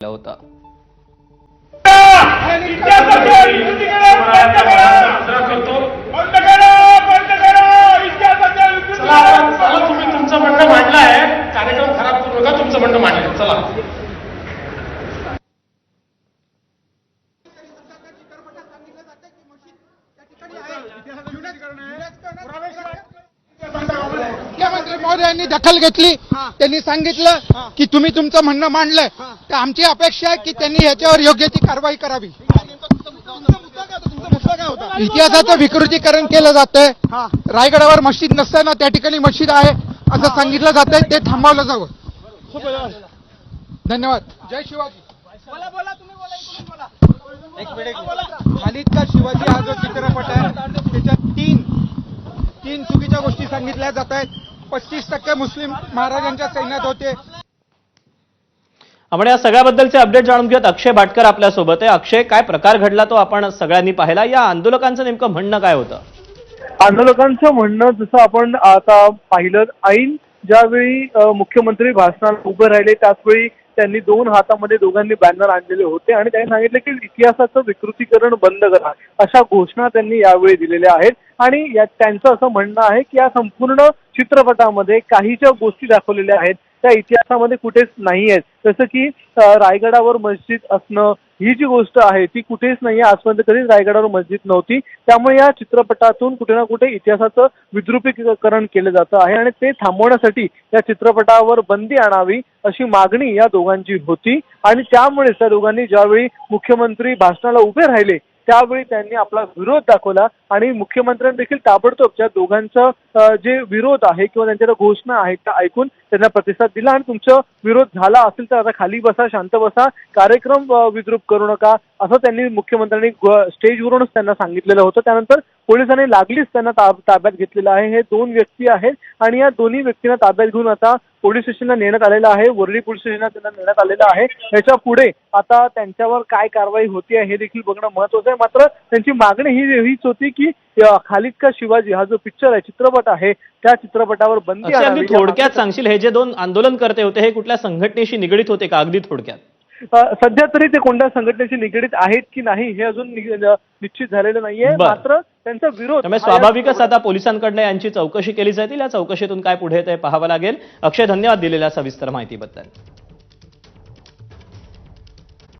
होता. चला. आता चला. तुम्ही तुमचं म्हणणं मांडलं आहे कार्यक्रम खराब करू नका तुमचं म्हणणं मांडलंय चला. मुख्यमंत्री महोदयांनी दखल घेतली. त्यांनी सांगितलं की तुम्ही तुमचं म्हणणं मांडलंय तर आमची अपेक्षा आहे की त्यांनी याच्यावर योग्य ती कारवाई करावी. इतिहासाचं विकृतीकरण केलं जातंय. रायगडावर मस्जिद नसताना त्या ठिकाणी मस्जिद आहे असं सांगितलं जातंय. ते थांबवलं जावं. धन्यवाद. जय शिवाजी. एक मिनिट. खालीद का शिवाजी हा जो चित्रपट आहे त्याच्यात चुकीच्या गोष्टी सांगितल्या जात आहेत. पस्तीस टक्के मुस्लिम महाराजांच्या सैन्यात होते. आपण या सगळ्याबद्दलचे अपडेट जाणून घेऊयात. अक्षय भाटकर आपल्यासोबत आहे. अक्षय काय प्रकार घडला तो आपण सगळ्यांनी पाहिला? या आंदोलकांचं नेमकं म्हणणं काय होतं? आंदोलकांचं म्हणणं जसं आपण आता पाहिलं ऐन ज्यावेळी मुख्यमंत्री भाषणाला उभे राहिले त्याचवेळी त्यांनी दोन हातामध्ये दोघांनी बॅनर आणलेले होते आणि त्यांनी सांगितलं की इतिहासाचं विकृतीकरण बंद करा. अशा घोषणा त्यांनी यावेळी दिलेल्या आहेत. आणि त्यांचं असं म्हणणं आहे की या संपूर्ण चित्रपटामध्ये काही ज्या गोष्टी दाखवलेल्या आहेत. त्या इतिहासामध्ये कुठेच नाही आहेत जसं की रायगडावर मस्जिद असणं ही जी गोष्ट आहे ती कुठेच नाही आहे आजपर्यंत कधीच रायगडावर मस्जिद नव्हती. त्यामुळे या चित्रपटातून कुठे ना कुठे इतिहासाचं विद्रुपीकरण केलं जातं आहे आणि ते थांबवण्यासाठी या चित्रपटावर बंदी आणावी अशी मागणी या दोघांची होती. आणि त्यामुळेच त्या दोघांनी ज्यावेळी मुख्यमंत्री भाषणाला उभे राहिले त्यावेळी त्यांनी आपला विरोध दाखवला आणि मुख्यमंत्र्यांनी देखील ताबडतोब त्या दोघांचं जे विरोध आहे किंवा त्यांच्या घोषणा आहेत त्या ऐकून त्यांना प्रतिसाद दिला आणि तुमचं विरोध झाला असेल तर आता खाली बसा शांत बसा कार्यक्रम विद्रूप करू नका असं त्यांनी मुख्यमंत्र्यांनी स्टेजवरूनच त्यांना सांगितलेलं होतं. त्यानंतर पोलिसांनी लागलीच त्यांना ताब- ताब्यात घेतलेलं आहे. हे दोन व्यक्ती आहेत आणि या दोन्ही व्यक्तींना ताब्यात घेऊन आता पोलीस स्टेशनला नेण्यात आलेलं आहे. वरळी पोलीस स्टेशनला त्यांना नेण्यात आलेलं आहे. याच्यापुढे आता त्यांच्यावर काय कारवाई होती आहे हे देखील बघणं महत्वाचं आहे. मात्र त्यांची मागणी ही हीच होती की खालिद का शिवाजी हा जो पिक्चर आहे चित्रपट आहे त्या चित्रपटावर बंदी थोडक्यात सांगशील हे जे दोन आंदोलन करते होते हे कुठल्या संघटनेशी निगडीत होते का? अगदी थोडक्यात. सध्या तरी ते कोणत्या संघटनेशी निगडीत आहेत की नाही हे अजून निश्चित झालेलं नाहीये. मात्र त्यांचा विरोध स्वाभाविकच आता पोलिसांकडनं यांची चौकशी केली जातील या चौकशीतून काय पुढे येते पाहावं लागेल. अक्षय धन्यवाद दिलेल्या सविस्तर माहितीबद्दल.